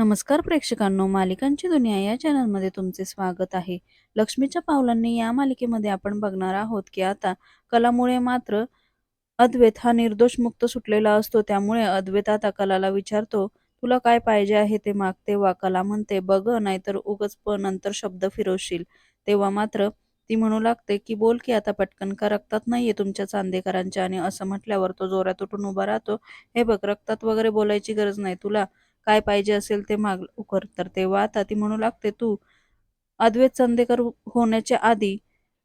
नमस्कार प्रेक्षकांनो मालिकांची दुनिया या चॅनलमध्ये तुमचे स्वागत आहे. लक्ष्मीच्या पावलांनी या मालिकेमध्ये आपण बघणार आहोत की आता कलामुळे मात्र अद्वैत हा निर्दोष मुक्त सुटलेला असतो. त्यामुळे अद्वैत आता कलाला विचारतो तुला काय पाहिजे आहे ते माग तेव्हा कला म्हणते बघ नाहीतर उगच पण नंतर शब्द फिरवशील तेव्हा मात्र ती म्हणू लागते की बोल की आता पटकन का रक्तात नाहीये तुमच्या चांदेकरांच्या. आणि असं म्हटल्यावर तो जोरात उठून उभा राहतो हे बघ रक्तात वगैरे बोलायची गरज नाही. तुला काय पाहिजे असेल ते माग उकर तर तेव्हा आता ती म्हणू लागते तू अद्वैत चंदेकर होण्याच्या आधी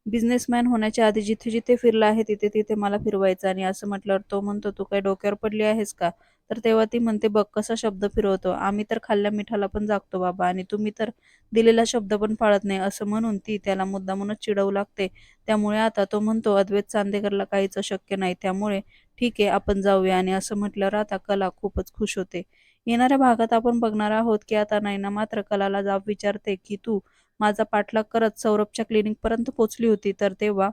बिझनेसमॅन होण्याच्या आधी जिथे जिथे फिरला आहे तिथे तिथे मला फिरवायचं आणि असं म्हटल्यावर तो म्हणतो तू काय डोक्यावर पडली आहेस का? तर तेव्हा ती म्हणते बघ कसा शब्द फिरवतो. आम्ही तर खाल्ल्या मिठाला पण जागतो बाबा आणि तुम्ही तर दिलेला शब्द पण पाळत नाही असं म्हणून ती त्याला मुद्दामूनच चिडवू लागते. त्यामुळे आता तो म्हणतो अद्वैत चांदेकरला काहीच शक्य नाही. त्यामुळे ठीक आहे आपण जाऊया. आणि असं म्हटल्यावर आता कला खूपच खुश होते. येणाऱ्या भागात आपण बघणार आहोत की आता नैना मात्र कलाला जाब विचारते की तू माझा पाठलाग करत सौरभच्या क्लिनिक पर्यंत पोहोचली होती तर तेव्हा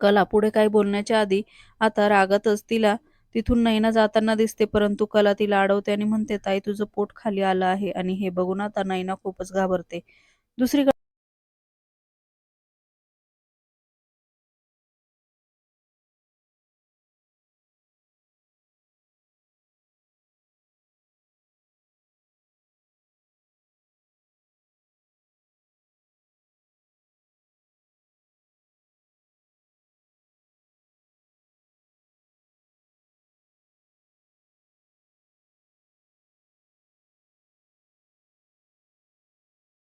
कला पुढे काही बोलण्याच्या आधी आता रागातच तिला तिथून नैना जाताना दिसते परंतु कला तिला अडवते आणि म्हणते ताई तुझं पोट खाली आलं आहे आणि हे बघून आता नैना खूपच घाबरते. दुसरीकडे